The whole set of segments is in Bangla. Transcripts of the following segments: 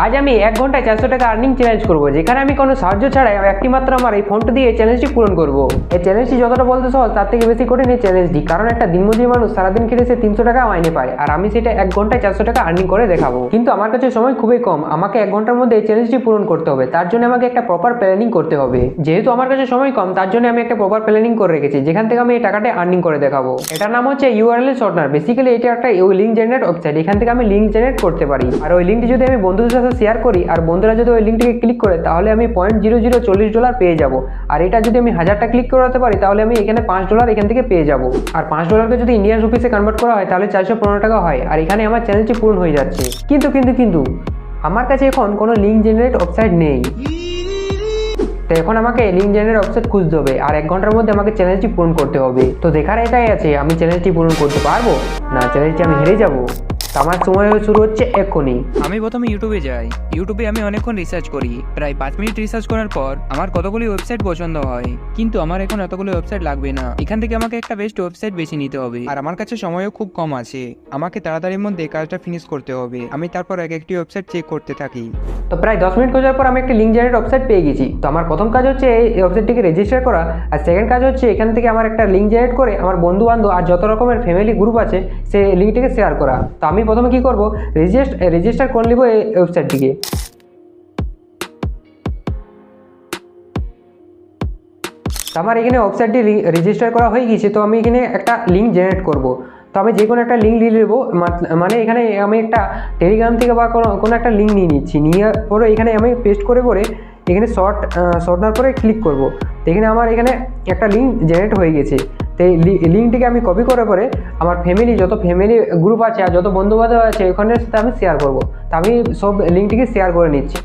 আজ আমি এক ঘন্টায় চারশো টাকা আর্নিং চ্যালেঞ্জ করব, যেখানে আমি কোনো সাহায্য ছাড়াই একটি মাত্র আমার এই ফোনটা দিয়ে এই চ্যালেঞ্জটি পূরণ করব। এই চ্যালেঞ্জটি যতটা বলতে সহজ, তার থেকে বেশি কঠিন এই চ্যালেঞ্জটি কারণ একটা দিনমজুরি মানুষ সারাদিন খেটে সে তিনশো টাকা মাইনে পায়, আর আমি সেটা এক ঘন্টায় চারশো টাকা আর্নিং করে দেখাবো। কিন্তু আমার কাছে সময় খুবই কম, আমাকে এক ঘণ্টার মধ্যে এই চ্যালেঞ্জটি পূরণ করতে হবে, তার জন্য আমাকে একটা প্রপার প্ল্যানিং করতে হবে। যেহেতু আমার কাছে সময় কম, তার জন্য আমি একটা প্রপার প্ল্যানিং করে রেখেছি, যেখান থেকে আমি এই টাকাটা আর্নিং করে দেখাবো। এটার নাম হচ্ছে ইউআরএল শর্টনার বেসিক্যালি এটা একটা লিঙ্ক জেনারেট ওয়েবসাইট এখান থেকে আমি লিঙ্ক জেনারেট করতে পারি। আর ওই লিঙ্কটি যদি আমি বন্ধুদের সাথে শেয়ার করি আর বন্ধুরা যদি ওই লিঙ্কটিকে ক্লিক করে, তাহলে আমি পয়েন্ট জিরো জিরো চল্লিশ ডলার পেয়ে যাব। আর এটা যদি আমি হাজারটা ক্লিক করাতে পারি, তাহলে আমি এখানে পাঁচ ডলার এখান থেকে পেয়ে যাব। আর পাঁচ ডলারকে যদি ইন্ডিয়ান রুপিসে কনভার্ট করা হয়, তাহলে চারশো পনেরো টাকা হয়। আর এখানে আমার চ্যানেলটি পূরণ হয়ে যাচ্ছে। কিন্তু কিন্তু কিন্তু, আমার কাছে এখন কোনো লিঙ্ক জেনারেট ওয়েবসাইট নেই। তো এখন আমাকে লিঙ্ক জেনারেট ওয়েবসাইট খুঁজতে হবে। আর এক ঘণ্টার মধ্যে আমাকে চ্যালেঞ্জটি পূরণ করতে হবে। তো দেখার এটাই আছে, আমি চ্যালেঞ্জটি পূরণ করতে পারব? না চ্যালেঞ্জটি আমি হেরে যাব। আমার সময় শুরু হচ্ছে এক্ষুনি আমি প্রথমে ইউটিউবে যাই। ইউটিউবে আমি অনেকক্ষণ রিসার্চ করি। প্রায় পাঁচ মিনিট রিসার্চ করার পর আমার কতগুলি ওয়েবসাইট পছন্দ হয়। কিন্তু আমার এখন এতগুলো ওয়েবসাইট লাগবে না। এখান থেকে আমাকে একটা বেস্ট ওয়েবসাইট বেছে নিতে হবে। আর আমার কাছে সময়ও খুব কম আছে। আমাকে তাড়াতাড়ির মধ্যে কাজটা ফিনিশ করতে হবে। আমি তারপর এক একটি ওয়েবসাইট চেক করতে থাকি। তো প্রায় দশ মিনিট খোঁজার পর আমি একটা লিঙ্ক জেনারেট ওয়েবসাইট পেয়ে গেছি। তো আমার প্রথম কাজ হচ্ছে এই ওয়েবসাইটটিকে রেজিস্টার করা। আর সেকেন্ড কাজ হচ্ছে এখান থেকে আমার একটা লিঙ্ক জেনারেট করে আমার বন্ধু বান্ধব আর যত রকমের ফ্যামিলি গ্রুপ আছে সেই লিঙ্কটিকে শেয়ার করা। তো আমি প্রথমে কি করব? রেজিস্ট রেজিস্টার করে নিব এই ওয়েবসাইটটিকে আমার এখানে ওয়েবসাইটটি রেজিস্টার করা হয়ে গিয়েছে, তো আমি এখানে একটা লিঙ্ক জেনারেট করব। তো আমি যে কোনো একটা লিঙ্ক নিয়ে নেব মানে এখানে আমি একটা টেলিগ্রাম থেকে বা কোনো একটা লিঙ্ক নিয়ে নিচ্ছি। নিয়ে পরে এখানে আমি পেস্ট করে করে এখানে শর্ট শর্টনার পরে ক্লিক করব। তো এখানে আমার এখানে একটা লিঙ্ক জেনারেট হয়ে গেছে। তো এই লিঙ্কটিকে আমি কপি করে পরে আমার ফ্যামিলি যত ফ্যামিলি গ্রুপ আছে আর যত বন্ধু বান্ধব আছে ওখানের সাথে আমি শেয়ার করব। তো আমি সব লিঙ্কটিকে শেয়ার করে নিচ্ছি।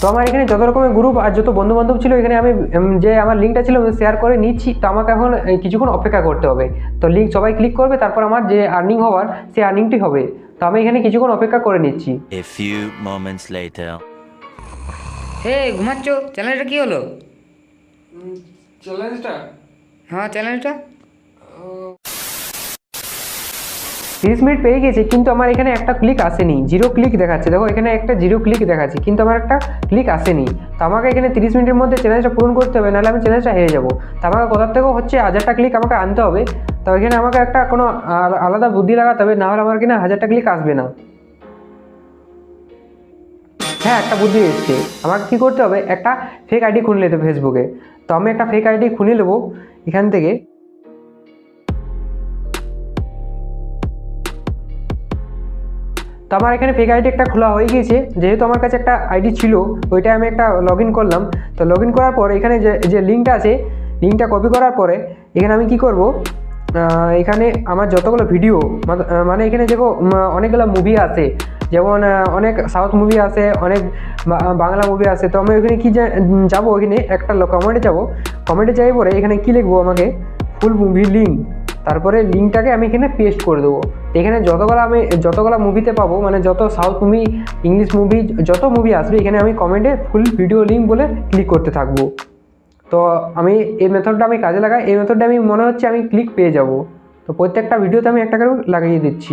তো আমার এখানে যত রকমের গ্রুপ আর যত বন্ধু বান্ধব ছিল, এখানে আমি যে আমার লিঙ্কটা ছিল শেয়ার করে নিচ্ছি। তো আমাকে এখন কিছুক্ষণ অপেক্ষা করতে হবে। তো লিঙ্ক সবাই ক্লিক করবে, তারপর আমার যে আর্নিং হওয়ার, সেই আর্নিংটি হবে। তো আমি এখানে কিছুক্ষণ অপেক্ষা করে নিচ্ছি। A few moments later. হে ঘুমাচ্ছ? চ্যানেলটা কি হলো? চ্যালেঞ্জটা হ্যাঁ চ্যানেলটা। তিরিশ মিনিট পেয়ে গেছে কিন্তু আমার এখানে একটা ক্লিক আসেনি। জিরো ক্লিক দেখাচ্ছে। দেখো এখানে একটা জিরো ক্লিক দেখাচ্ছে কিন্তু আমার একটা ক্লিক আসেনি। তো আমাকে এখানে তিরিশ মিনিটের মধ্যে চ্যালেঞ্জটা পূরণ করতে হবে নাহলে আমি চ্যালেঞ্জটা হেরে যাব। তো আমাকে কোথার থেকেও হচ্ছে হাজারটা ক্লিক আমাকে আনতে হবে। তো এখানে আমাকে একটা কোনো আলাদা বুদ্ধি লাগাতে হবে নাহলে আমার কিনা হাজারটা ক্লিক আসবে না। হ্যাঁ একটা বুদ্ধি এসছে। আমাকে কী করতে হবে, একটা ফেক আইডি খুলে নিতে ফেসবুকে তো আমি একটা ফেক আইডি খুলে নেব এখান থেকে। তো আমার এখানে ফেক আইডি একটা খোলা হয়ে গিয়েছে। যেহেতু আমার কাছে একটা আইডি ছিল ওইটা আমি একটা লগ করলাম। তো লগ করার পর এখানে যে যে লিঙ্কটা আছে লিঙ্কটা কপি করার পরে এখানে আমি কি করব এখানে আমার যতগুলো ভিডিও মানে এখানে দেখো অনেকগুলো মুভি আছে। যেমন অনেক সাউথ মুভি আছে, অনেক বাংলা মুভি আছে। তো আমি ওইখানে কি যাব ওইখানে একটা কমেন্টে যাব। কমেন্টে যাই পরে এখানে কি লিখব আমাকে? ফুল মুভি লিঙ্ক তারপরে লিঙ্কটাকে আমি এখানে পেস্ট করে দেবো। এখানে যতগুলো আমি, যতগুলো মুভিতে পাবো মানে যত সাউথ মুভি ইংলিশ মুভি যত মুভি আসবে, এখানে আমি কমেন্টে ফুল ভিডিও লিঙ্ক বলে ক্লিক করতে থাকব। তো আমি এই মেথডটা আমি কাজে লাগাই, এই মেথডটা আমি মনে হচ্ছে আমি ক্লিক পেয়ে যাব। তো প্রত্যেকটা ভিডিওতে আমি একটা করে লাগিয়ে দিচ্ছি।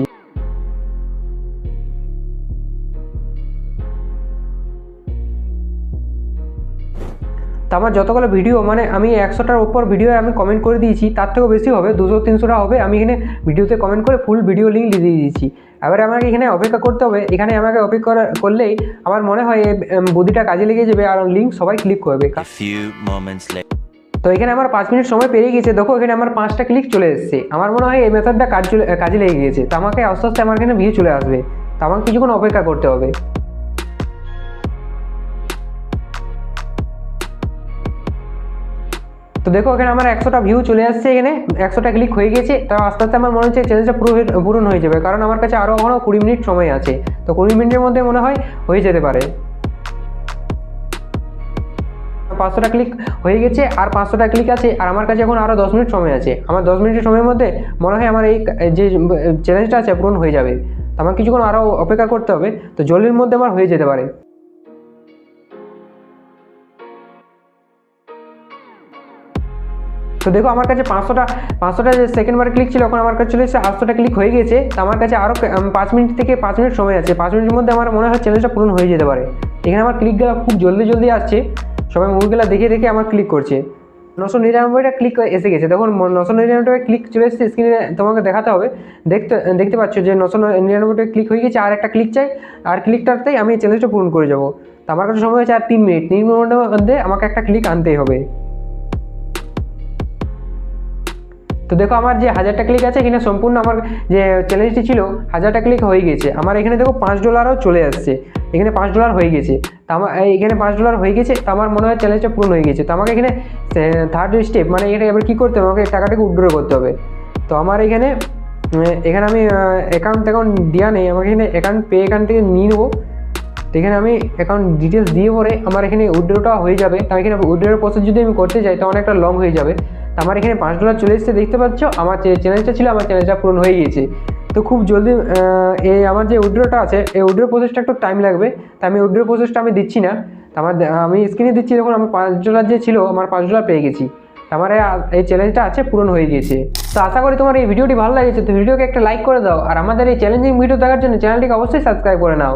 তো আমার যতগুলো ভিডিও মানে আমি একশোটার উপর ভিডিও আমি কমেন্ট করে দিয়েছি তার থেকেও বেশি হবে দুশো তিনশোটা হবে আমি এখানে ভিডিওতে কমেন্ট করে ফুল ভিডিও লিঙ্ক দিয়ে দিয়েছি। এবারে আমাকে এখানে অপেক্ষা করতে হবে এখানে আমাকে অপেক্ষা করা- করলেই আমার মনে হয় এই বুদ্ধিটা কাজে লেগে যাবে আর লিঙ্ক সবাই ক্লিক করবে. তো এখানে আমার পাঁচ মিনিট সময় পেরিয়ে গেছে দেখো এখানে আমার পাঁচটা ক্লিক চলে এসেছে। আমার মনে হয় এই মেথডটা কাজ কাজে লেগে গিয়েছে তো আমাকে আস্তে আস্তে আমার এখানে ভিউ চলে আসবে। তো আমাকে কিছুক্ষণ অপেক্ষা করতে হবে। তো দেখো এখানে আমার একশোটা ভিউ চলে আসছে এখানে, একশোটা ক্লিক হয়ে গেছে, তো আস্তে আস্তে আমার মনে হচ্ছে চ্যালেঞ্জটা পুরো পূরণ হয়ে যাবে। কারণ আমার কাছে আরও এখনও কুড়ি মিনিট সময় আছে। তো কুড়ি মিনিটের মধ্যে মনে হয় হয়ে যেতে পারে। পাঁচশোটা ক্লিক হয়ে গেছে, আর পাঁচশোটা ক্লিক আছে, আর আমার কাছে এখন আরও দশ মিনিট সময় আছে। আমার দশ মিনিটের সময়ের মধ্যে মনে হয় আমার এই যে চ্যালেঞ্জটা আছে, পূরণ হয়ে যাবে। আমার কিছুক্ষণ আরও অপেক্ষা করতে হবে, তো জলের মধ্যে আমার হয়ে যেতে পারে। তো দেখো আমার কাছে পাঁচশোটা পাঁচশোটা যে সেকেন্ড বার ক্লিক ছিল, এখন আমার কাছে চলে এসেছে, আটশোটা ক্লিক হয়ে গেছে তো আমার কাছে আরও পাঁচ মিনিট থেকে পাঁচ মিনিট সময় আছে। পাঁচ মিনিটের মধ্যে আমার মনে হয় চ্যালেঞ্জটা পূরণ হয়ে যেতে পারে। এখানে আমার ক্লিকগুলো খুব জলদি জলদি আসছে। সবাই মুভিগুলো দেখে দেখে আমার ক্লিক করছে। নশো নিরানব্বইটা ক্লিক এসে গেছে। দেখুন নশো নিরানব্বইটা ক্লিক চলে এসেছে স্ক্রিনে তোমাকে দেখাতে হবে। দেখতে দেখতে পাচ্ছ যে নশো নিরানব্বইটা ক্লিক হয়ে গেছে, আর একটা ক্লিক চাই। আর ক্লিকটাতেই আমি চ্যালেঞ্জটা পূরণ করে যাব। তো আমার কাছে সময় আছে আর তিন মিনিট তিন মিনিটের মধ্যে আমাকে একটা ক্লিক আনতেই হবে। তো দেখো আমার যে হাজারটা ক্লিক আছে, এখানে সম্পূর্ণ আমার যে চ্যালেঞ্জটি ছিল, হাজারটা ক্লিক হয়ে গেছে। আমার এখানে দেখো পাঁচ ডলারও চলে আসছে। এখানে পাঁচ ডলার হয়ে গেছে। তো আমার এখানে পাঁচ ডলার হয়ে গেছে, তো আমার মনে হয় চ্যালেঞ্জটা পূর্ণ হয়ে গেছে। তো আমাকে এখানে থার্ড স্টেপ মানে এখানে এবার কী করতে হবে? আমাকে টাকাটাকে উইড্রো করতে হবে। তো আমার এখানে এখানে আমি অ্যাকাউন্ট অ্যাকাউন্ট দেওয়া নেই। আমাকে এখানে অ্যাকাউন্ট পে অ্যাকাউন্ট থেকে নিয়ে নেব। তো এখানে আমি অ্যাকাউন্ট ডিটেলস দিয়ে পরে আমার এখানে উইড্রোটা হয়ে যাবে। তো এখানে উইড্রোর প্রসেস যদি আমি করতে যাই, তো অনেকটা লং হয়ে যাবে। আমার এখানে পাঁচ ডলার চলে এসেছে, দেখতে পাচ্ছ? আমার যে চ্যালেঞ্জটা ছিল, আমার চ্যালেঞ্জটা পূরণ হয়ে গিয়েছে। তো খুব জলদি এই আমার যে উইড্রোটা আছে, এই উইড্রো প্রসেসটা একটু টাইম লাগবে। তো আমি উইড্রো প্রসেসটা আমি দিচ্ছি না। আমার আমি স্ক্রিনে দিচ্ছি, দেখুন, আমার পাঁচ ডলার যে ছিল, আমার পাঁচ ডলার পেয়ে গেছি। আমার এই চ্যালেঞ্জটা আছে, পূরণ হয়ে গিয়েছে। তো আশা করি তোমার এই ভিডিওটি ভালো লেগেছে। তো ভিডিওকে একটা লাইক করে দাও। আর আমাদের এই চ্যালেঞ্জিং ভিডিও দেখার জন্য চ্যানেলটিকে অবশ্যই সাবস্ক্রাইব করে নাও।